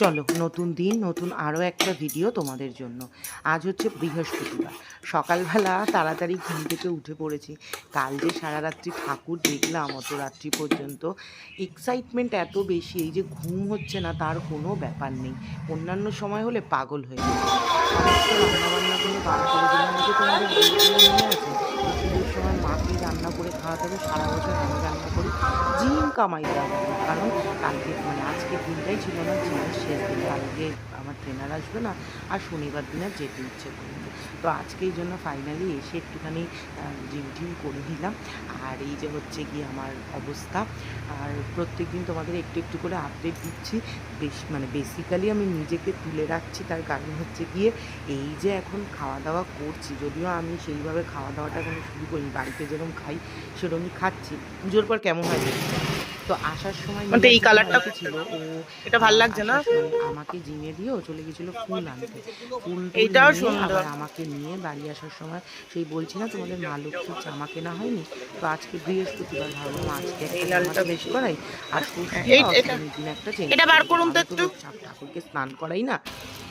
চলো, নতুন দিন, নতুন আরও একটা ভিডিও তোমাদের জন্য। আজ হচ্ছে বৃহস্পতিবার। সকালবেলা তাড়াতাড়ি ঘুম থেকে উঠে পড়েছি। কাল যে সারা রাত্রি ঠাকুর দেখলাম, অত রাত্রি পর্যন্ত। এক্সাইটমেন্ট এত বেশি, এই যে ঘুম হচ্ছে না, তার কোনো ব্যাপার নেই। অন্যান্য সময় হলে পাগল হয়ে যেত সমস্ত রান্নাবান্নাগুলো বার করে দিলাম। যে তোমাদের আছে পুজোর সময় মাকে রান্না করে খাওয়াতে হবে, সারা বছর আমি রান্না করি। জিম কামাই দেওয়া। কারণ কালকে মানে আজকের দিনটাই ছিল না জিমের শেষ দিন। কালকে আমার ট্রেনার আসবে না, আর শনিবার দিন আর যেতে ইচ্ছে করবে। তো আজকে এই জন্য ফাইনালি এসে একটুখানি জিম টিম করে দিলাম আর এই যে হচ্ছে গিয়ে আমার অবস্থা, আর প্রত্যেক দিন তোমাদের একটু একটু করে আপডেট দিচ্ছি। বেশ মানে বেসিক্যালি আমি নিজেকে তুলে রাখছি। তার কারণ হচ্ছে গিয়ে এই যে এখন খাওয়া দাওয়া করছি, যদিও আমি সেইভাবে খাওয়া দাওয়াটা এখনও শুরু করিনি, বাড়িতে যেরকম খাই, সেরকমই খাচ্ছি। পুজোর পর কেমন হয়। তো আসার সময় মানে এই কালারটা ছিল ও এটা ভালো লাগছে না? আমাকে জিমে দিয়ে ও চলে গেছিল ফুল আনতে ফুল এইটাও সুন্দর। আমাকে নিয়ে বাড়ি আসার সময় সেই বলছি না তোমাদের মা লক্ষ্মীর জামা কেনা হয়নি তো আজকে বৃহস্পতিবার ভাবলাম আজকে এই লালটা বেশি। করাই আর দিন একটা এটা বার করুন তো একটু। ঠাকুরকে স্নান করাই না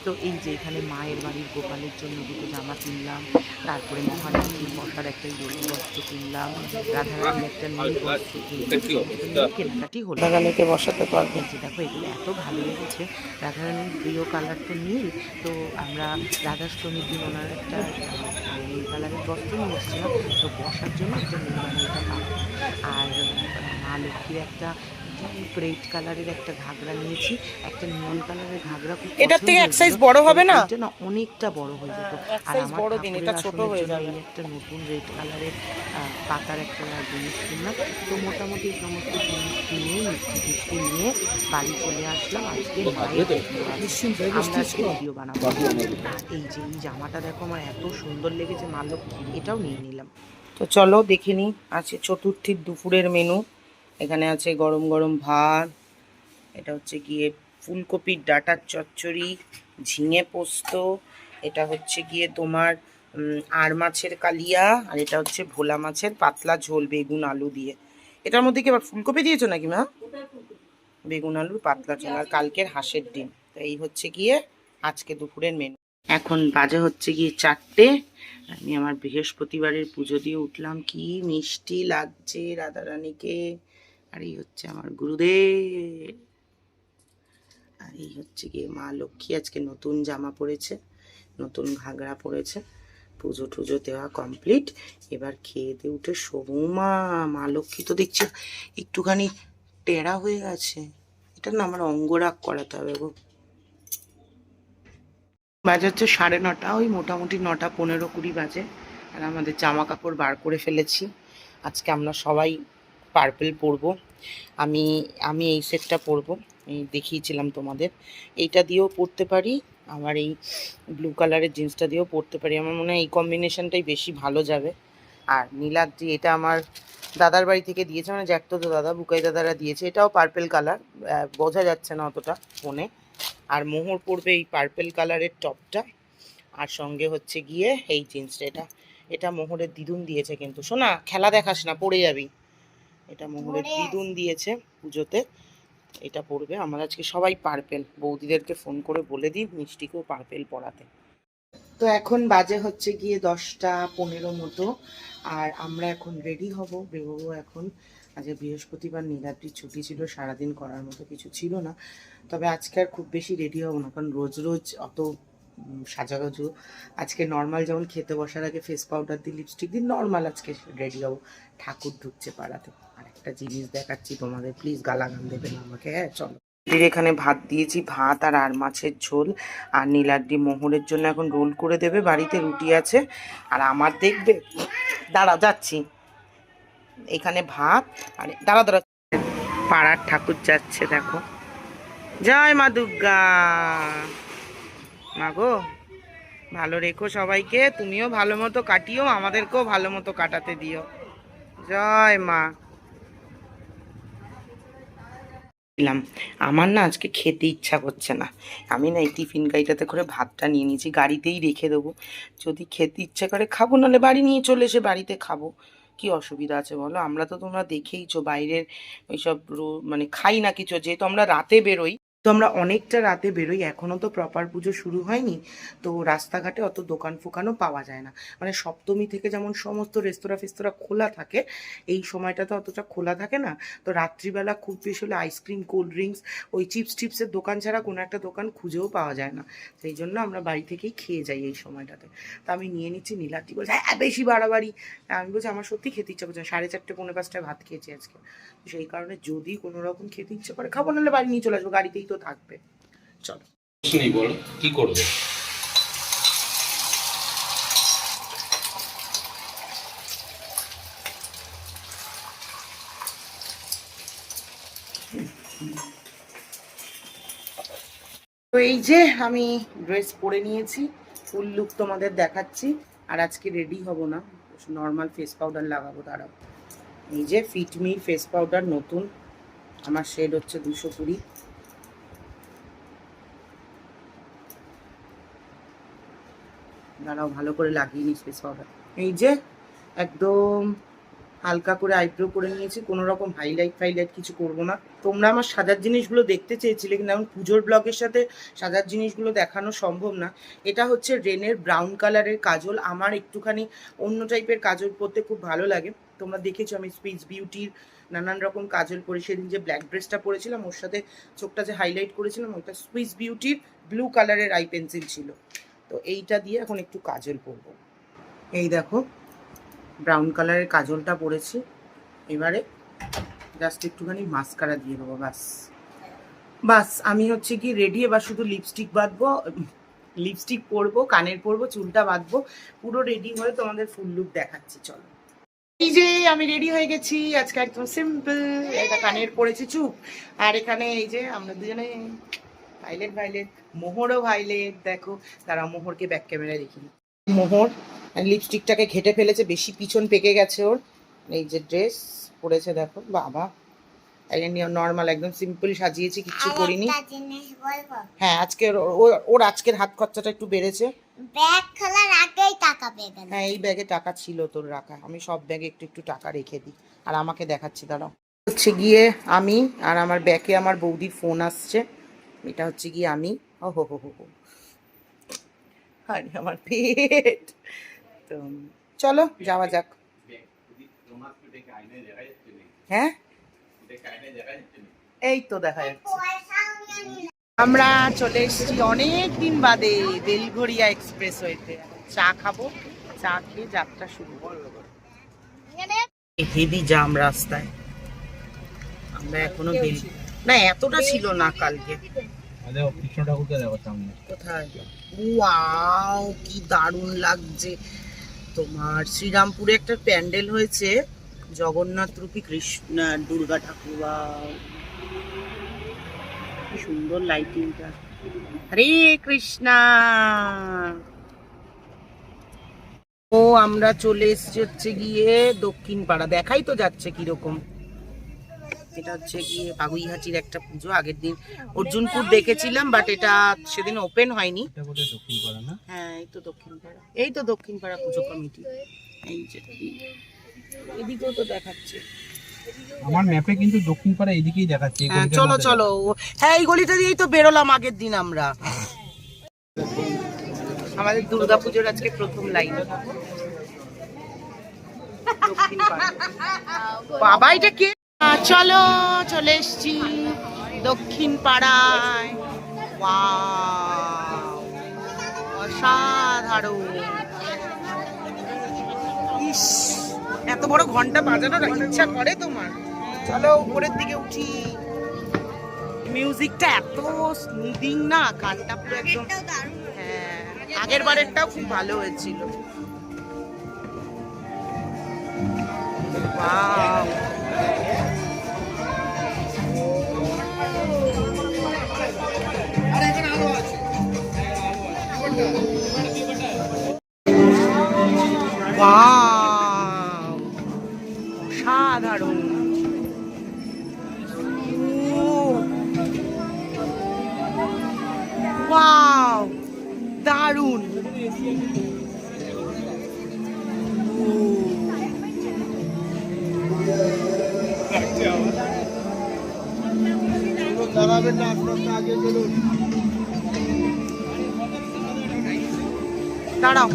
তো এই যে এখানে মায়ের বাড়ির গোপালের জন্য দুটো জামা কিনলাম তারপরে মহালক্ষ্মীর বসার একটা ইয়েলো বস্ত্র কিনলাম রাধারানীর একটা নীল বস্ত্র কিনলাম কেনাকাটি হলো। বাগানেতে বসাতে পারবে এই যে দেখো এগুলো এত ভালো লেগেছে। রাধারানীর প্রিয় কালার তো নীল তো আমরা রাধাষ্টমীর দিন ওনার একটা নীল কালারের বস্ত্র নিয়ে এসেছিলাম। তো বসার জন্য একটা নীল পাবো আর মা লক্ষ্মীর একটা ডিপ রেড কালারের একটা ঘাগরা নিয়েছি। একটা নীল কালারের ঘাগরা এটার থেকে এক হয়েছিল। বড় হবে না? এটা না অনেকটা বড় হয়ে যেত। আর আমার বড় দিন, এটা ছোট হয়ে যাবে। একটা নতুন রেড কালারের পাতার একটা জিনিস কিনলাম তো মোটামুটি সমস্ত জিনিস কিনে মিষ্টি টিষ্টি নিয়ে বাড়ি চলে আসলাম। আজকে। আমরা ভিডিও বানাবো। আর এই যে এই জামাটা দেখো আমার এত সুন্দর লেগেছে। মা লক্ষ্মীর এটাও নিয়ে নিলাম। তো চলো দেখে নিই। আছে চতুর্থীর দুপুরের মেনু এখানে আছে গরম গরম ভাত, এটা হচ্ছে গিয়ে ফুলকপির ডাটার চচ্চড়ি, ঝিঙে পোস্ত, এটা হচ্ছে গিয়ে তোমার আর মাছের কালিয়া, আর এটা হচ্ছে ভোলা মাছের পাতলা ঝোল, বেগুন, আলু দিয়ে। এটার মধ্যে কি আবার ফুলকপি দিয়েছ নাকি মা? বেগুন আলুর পাতলা ঝোল, আর কালকের হাঁসের ডিম। তো এই হচ্ছে গিয়ে আজকে দুপুরের মেনু। এখন বাজে হচ্ছে গিয়ে চারটে। আমি আমার বৃহস্পতিবারের পুজো দিয়ে উঠলাম। কি মিষ্টি লাগছে রাধারানীকে। আর এই হচ্ছে আমার গুরুদেব। আর এই হচ্ছে গিয়ে মা লক্ষ্মী, আজকে নতুন জামা পরেছে, নতুন ঘাগরা পরেছে। পুজো টুজো দেওয়া কমপ্লিট এবার খেয়ে দিয়ে উঠে সৌমা মা। লক্ষ্মী তো দেখছি একটুখানি টেরা হয়ে গেছে। এটা না আমার অঙ্গরাগ করাতে হবে গো। বাজে হচ্ছে সাড়ে নটা, ওই মোটামুটি নটা পনেরো কুড়ি বাজে। আর আমাদের জামা কাপড় বার করে ফেলেছি। আজকে আমরা সবাই পার্পেল পরবো। আমি আমি এই সেটটা পরবো। এই দেখিয়েছিলাম তোমাদের। এইটা দিয়েও পরতে পারি। আমার এই ব্লু কালারের জিন্সটা দিয়েও পরতে পারি। আমার মনে হয় এই কম্বিনেশনটাই বেশি ভালো যাবে। আর নীলাদ্রি এটা আমার দাদার বাড়ি থেকে দিয়েছে। মানে জ্যাকতো তো দাদা, বুকাই দাদারা দিয়েছে। এটাও পার্পেল কালার বোঝা যাচ্ছে না অতটা ফোনে আর মোহর পড়বে এই পার্পেল কালারের টপটা আর সঙ্গে হচ্ছে গিয়ে এই জিন্সটা এটা এটা মোহরের দিদুন দিয়েছে কিন্তু। শোনা খেলা দেখাস না পড়ে যাবি। এটা মোহরের দিদুন দিয়েছে পুজোতে। এটা পড়বে। আমরা আজকে সবাই পার্পেল। বৌদিদেরকে ফোন করে বলে দিই মিষ্টিকেও পার্পেল পড়াতে তো এখন বাজে হচ্ছে গিয়ে দশটা পনেরো মতো। আর আমরা এখন রেডি হব। বেরোবো এখন। আজকে বৃহস্পতিবার নীলাদ্রির ছুটি ছিল, সারাদিন করার মতো কিছু ছিল না। তবে আজকে আর খুব বেশি রেডি হব না, কারণ রোজ রোজ অত সাজাগুজু। আজকে নর্মাল যেমন খেতে বসার আগে ফেস পাউডার দিয়ে লিপস্টিক দিয়ে নর্মাল আজকে রেডি হব। ঠাকুর ঢুকছে পাড়াতে। একটা জিনিস দেখাচ্ছি তোমাদের। প্লিজ গালাগান দেবেন আমাকে হ্যাঁ চলো। এখানে ভাত দিয়েছি, ভাত আর আর মাছের ঝোল। আর নীলাদ্রি মোহরের জন্য এখন রোল করে দেবে, বাড়িতে রুটি আছে। আর আমার দেখবে, দাঁড়া, যাচ্ছি। এখানে ভাত, আর দাঁড়া দাঁড়া। পাড়ার ঠাকুর যাচ্ছে, দেখো। জয় মা দুর্গা। মা গো, ভালো রেখো সবাইকে। তুমিও ভালো মতো কাটিও, আমাদেরকেও ভালো মতো কাটাতে দিও। জয় মা। দিলাম আমার না আজকে খেতে ইচ্ছা করছে না। আমি না এই টিফিন গাড়িটাতে করে ভাতটা নিয়ে নিয়েছি, গাড়িতেই রেখে দেবো। যদি খেতে ইচ্ছা করে খাব, নাহলে বাড়ি নিয়ে চলে এসে বাড়িতে খাব। কি অসুবিধা আছে বলো? আমরা তো তোমরা দেখেইছো বাইরের ওইসব মানে খাই না কিছু, যেহেতু আমরা রাতে বেরোই। তো আমরা অনেকটা রাতে বেরোই এখনও তো প্রপার পুজো শুরু হয়নি, তো রাস্তাঘাটে অত দোকান ফোকানও পাওয়া যায় না। মানে সপ্তমী থেকে যেমন সমস্ত রেস্তোরাঁ ফেস্তোরাঁ খোলা থাকে, এই সময়টা তো অতটা খোলা থাকে না। তো রাত্রিবেলা খুব বেশি হলে আইসক্রিম কোল্ড ড্রিঙ্কস ওই চিপস টিপসের দোকান ছাড়া কোনো একটা দোকান খুঁজেও পাওয়া যায় না। সেই জন্য আমরা বাড়ি থেকেই খেয়ে যাই এই সময়টাতে। তা আমি নিয়ে নিচ্ছি নীলাটি বলছে হ্যাঁ বেশি বাড়াবাড়ি। আমি বলছি, আমার সত্যি খেতে ইচ্ছা করছে সাড়ে চারটে, পৌনে পাঁচটায় ভাত খেয়েছি আজকে। সেই কারণে যদি কোনো রকম খেতে ইচ্ছে করে, খাব, নাহলে বাড়ি নিয়ে চলে আসব, গাড়িতেই তো থাকবে। চলো। বলো কি করবে? তো এই যে আমি ড্রেস পরে নিয়েছি ফুল লুক তোমাদের দেখাচ্ছি আর আজকে রেডি হব না। নর্মাল ফেস পাউডার লাগাবো দাঁড়াও। এই যে ফিটমি ফেস পাউডার নতুন আমার শেড হচ্ছে দুশো কুড়ি। দাঁড়াও, ভালো করে লাগিয়ে নিস ফেস এই যে, একদম হালকা করে আইব্রো করে নিয়েছি, কোনো রকম হাইলাইট ফাইলাইট কিছু করব না। তোমরা আমার সাজার জিনিসগুলো দেখতে চেয়েছিলে কিন্তু এখন পুজোর ব্লগের সাথে সাজার জিনিসগুলো দেখানো সম্ভব না। এটা হচ্ছে রেনের ব্রাউন কালারের কাজল, আমার একটুখানি অন্য টাইপের কাজল পরতে খুব ভালো লাগে। তোমরা দেখেছ আমি স্পিচ বিউটির নানান রকম কাজল পরে, সেদিন যে ব্ল্যাক ড্রেসটা পরেছিলাম, ওর সাথে চোখটা যে হাইলাইট করেছিলাম, ওটা স্পিচ বিউটির ব্লু কালারের আই পেন্সিল ছিল। তো এইটা দিয়ে এখন একটু কাজল পরবো। এই দেখো ব্রাউন কালারের কাজলটা পরেছি। এবারে জাস্ট একটুখানি মাস্কারা দিয়ে দেবো বাস বাস আমি হচ্ছে কি রেডি এবার শুধু লিপস্টিক বাঁধবো লিপস্টিক পরবো, কানের পরবো, চুলটা বাঁধবো, পুরো রেডি হয়ে তোমাদের ফুল লুক দেখাচ্ছি, চলো। এই যে আমি রেডি হয়ে গেছি, আজকে একদম সিম্পল এটা কানের পরেছি চুপ। আর এখানে এই যে আমরা দুজনে ভাইলেট ভাইলেট মোহরও ভাইলেট দেখো। তারা মোহরকে ব্যাক ক্যামেরায় দেখি মোহর। লিপস্টিকটাকে ঘেটে ফেলেছে বেশি পিছন পেকে গেছে ওর। এই যে ড্রেস পরেছে দেখো বাবা। নর্মাল একদম সিম্পল সাজিয়েছি কিচ্ছু করিনি। হ্যাঁ আজকে ওর- ওর আজকের হাত খরচাটা একটু বেড়েছে। ব্যাগ খোলার আগেই টাকা পেয়ে গেল। হ্যাঁ এই ব্যাগে টাকা ছিল তোর রাখা। আমি সব ব্যাগে একটু একটু টাকা রেখে দিই। আর আমাকে দেখাচ্ছি দাঁড়াও। হচ্ছে গিয়ে আমি আর আমার ব্যাগে আমার বৌদির ফোন আসছে। এটা হচ্ছে গিয়ে আমি। হো হো হো আরে আমার পেট। তো চলো যাওয়া যাক। হ্যাঁ? এই তো দেখা যাচ্ছে। আমরা চলে এসেছি অনেক দিন বাদে বেলঘরিয়া এক্সপ্রেস ওয়েতে চা খাব চা খেয়ে যাত্রা শুরু করব। হেভি জাম রাস্তায়। আমরা এখনও বেল না এতটা ছিল না কালকে। দেখো কৃষ্ণ ঠাকুরকে দেখো সামনে কোথায় ওয়াও কি দারুণ লাগছে। তোমার শ্রীরামপুরে একটা প্যান্ডেল হয়েছে জগন্নাথ রূপী কৃষ্ণ দুর্গা ঠাকুর! কি সুন্দর লাইটিংটা হরে কৃষ্ণা। ও আমরা চলে এসেছি হচ্ছে গিয়ে দক্ষিণ পাড়া দেখাই তো যাচ্ছে কীরকম। এটা হচ্ছে গিয়ে বাগুইহাচির একটা পুজো আগের দিন অর্জুনপুর দেখেছিলাম বাট এটা সেদিন ওপেন হয়নি। হ্যাঁ এই তো দক্ষিণ পাড়া এই তো দক্ষিণ পাড়া পুজো কমিটি। এই যে এদিকেও তো দেখাচ্ছে। আমার ম্যাপে কিন্তু দক্ষিণ পাড়া এইদিকেই দেখাচ্ছে হ্যাঁ চলো চলো। হ্যাঁ এই গলিটা দিয়েই তো বেরোলাম আগের দিন আমরা। আমাদের দুর্গাপুজোর আজকে প্রথম লাইন বাবা এটা কে? চলো চলে এসছি দক্ষিণ পাড়ায়! অসাধারণ ইস এত বড় ঘণ্টা বাজানোর ইচ্ছা করে তোমার চলো উপরের দিকে উঠি মিউজিকটা এত স্মুদিং না গানটা পুরো একদম হ্যাঁ আগের বারেরটাও খুব ভালো হয়েছিল! Wow! দাঁড়াও।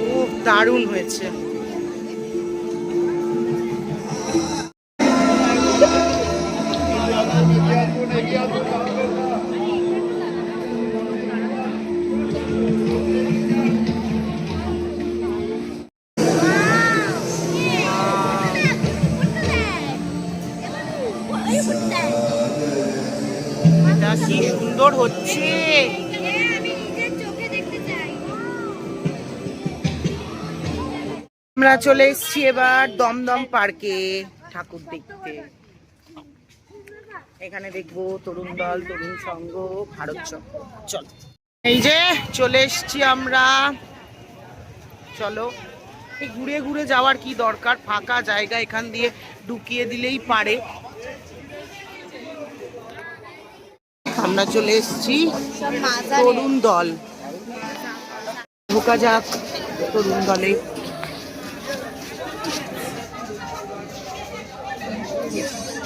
খুব দারুণ হয়েছে। আমরা চলে এসেছি এবার দমদম পার্কে ঠাকুর দেখতে। এখানে দেখব তরুণ দল, তরুণ সংঘ, ভারত চক্র চলো। এই যে চলে এসেছি আমরা। চলো, এই ঘুরে ঘুরে যাওয়ার কি দরকার? ফাঁকা জায়গা এখান দিয়ে ঢুকিয়ে দিলেই পারে। আমরা চলে এসেছি তরুণ দল। ঢোকা যাক তরুণ দলে।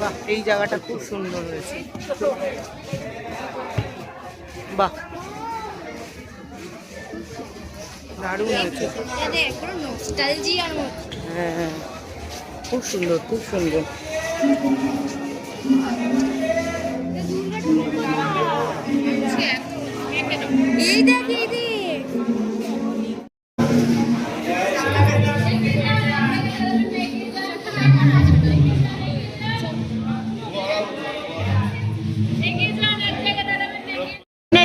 বাহ এই জায়গাটা খুব সুন্দর হয়েছে। বাহ দারুণ হয়েছে। হ্যাঁ খুব সুন্দর খুব সুন্দর। এই দেখ এই দেখ।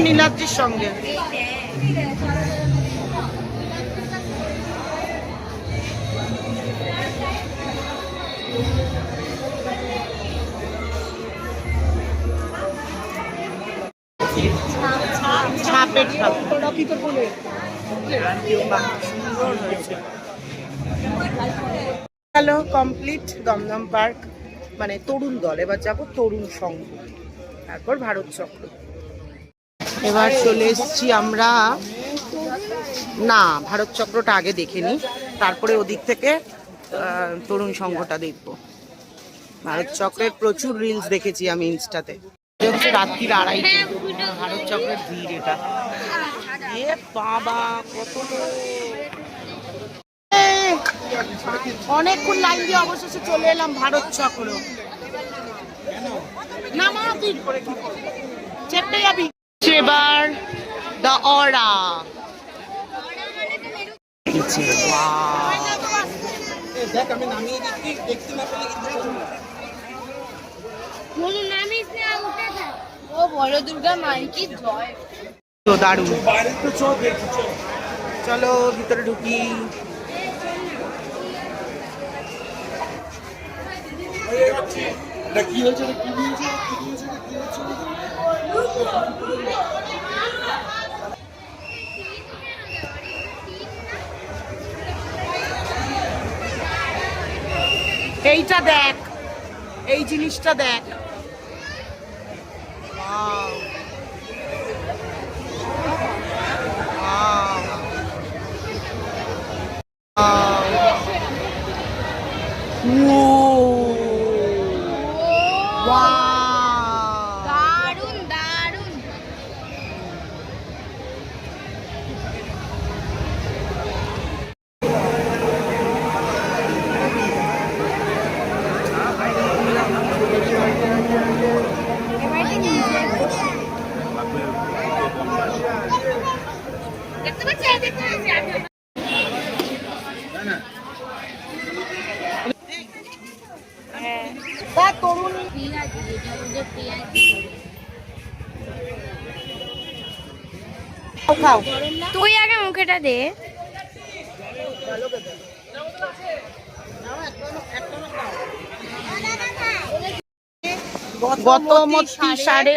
নীলাদ্রির সঙ্গে। হ্যালো কমপ্লিট দমদম পার্ক মানে তরুণ দল, এবার যাব তরুণ সংঘ। তারপর ভারত চক্র। এবার চলে এসেছি আমরা, না, ভারত চক্রটা আগে দেখে নিই তারপরে ওদিক থেকে তরুণ সংঘটা দেখব। ভারত চক্রের প্রচুর রিলস দেখেছি আমি ইনস্টাতে হচ্ছে রাত্রির ভারত চক্রের ভিড় এটা। অনেকক্ষণ লাইন দিয়ে অবশেষে চলে এলাম ভারত চক্র। না তুই করে কি করবি? চেপে যাবি। এবার দ্য অরা দেখ, আমি নামিয়ে দেখতে না পেলে কিন্তু ও বড় দুর্গা মাই, কি জয়। তো দারুণ। চল ভিতরে ঢুকি। হয়েছে এইটা দেখ। এই জিনিসটা দেখ Wow. Wow. Wow. Whoa. Wow. দারুণ দারুণ দেখতে পাচ্ছি দেখতে পাচ্ছি খাও। তুই আগে মুখেটা দে। সাড়ে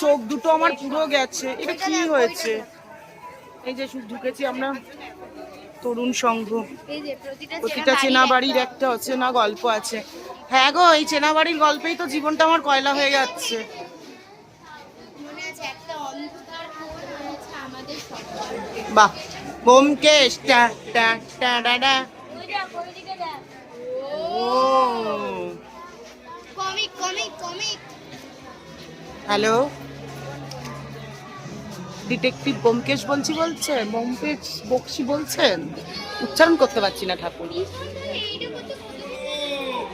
চোখ দুটো আমার পুরো গেছে। এটা কি হয়েছে? এই যে শুধু ঢুকেছি আমরা তরুণ সংঘ। প্রতিটা প্রতিটা চেনা বাড়ির একটা অচেনা গল্প আছে। হ্যাঁ গো এই চেনা বাড়ির গল্পেই তো জীবনটা আমার কয়লা হয়ে যাচ্ছে মনে আছে একটা অন্ধকার কোণ আছে আমাদের সবার বাহ। বোমকেশ টা টা টা ডা হ্যালো? ডিটেকটিভ বোমকেশ বলছি বলছেন বোমকেশ বক্সি বলছেন? উচ্চারণ করতে পারছি না ঠাকুর।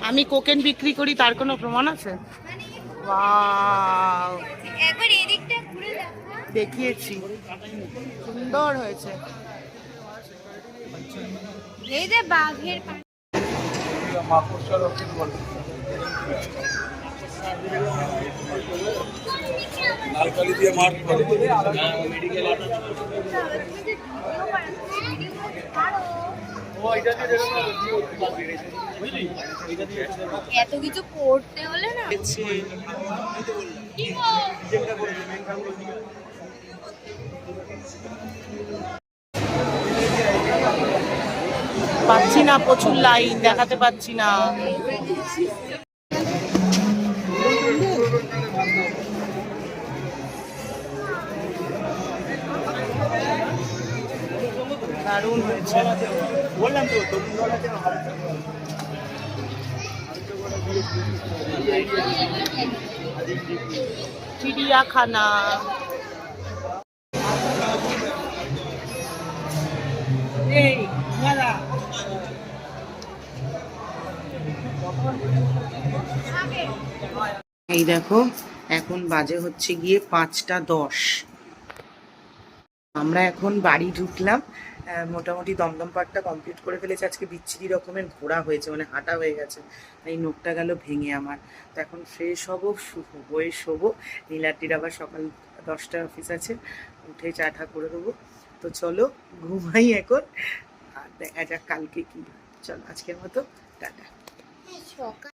আমি কোকেন বিক্রি করি তার কোনো প্রমাণ আছে? Wow, একবার এদিকটা ঘুরে দেখা। দেখিয়েছি। সুন্দর হয়েছে। এই যে বাঘের লালকালি দিয়ে মার করে এত কিছু করতে হলে না। পাচ্ছি না প্রচুর লাইন দেখাতে পাচ্ছি না। চিড়িয়াখানা। এই দেখো, এখন বাজে হচ্ছে গিয়ে পাঁচটা দশ। আমরা এখন বাড়ি ঢুকলাম মোটামুটি দমদম পার্কটা কমপ্লিট করে ফেলেছে। আজকে বিচ্ছিরি রকমের ঘোরা হয়েছে মানে হাঁটা হয়ে গেছে। এই নোকটা গেল ভেঙে আমার। তো এখন ফ্রেশ হব হয়ে শোবো। নীলাটির আবার সকাল দশটার অফিস আছে। উঠে চা ঠা করে দেবো। তো চলো ঘুমাই এখন। আর দেখা যাক কালকে কি চলো আজকের মতো টাটা। সকাল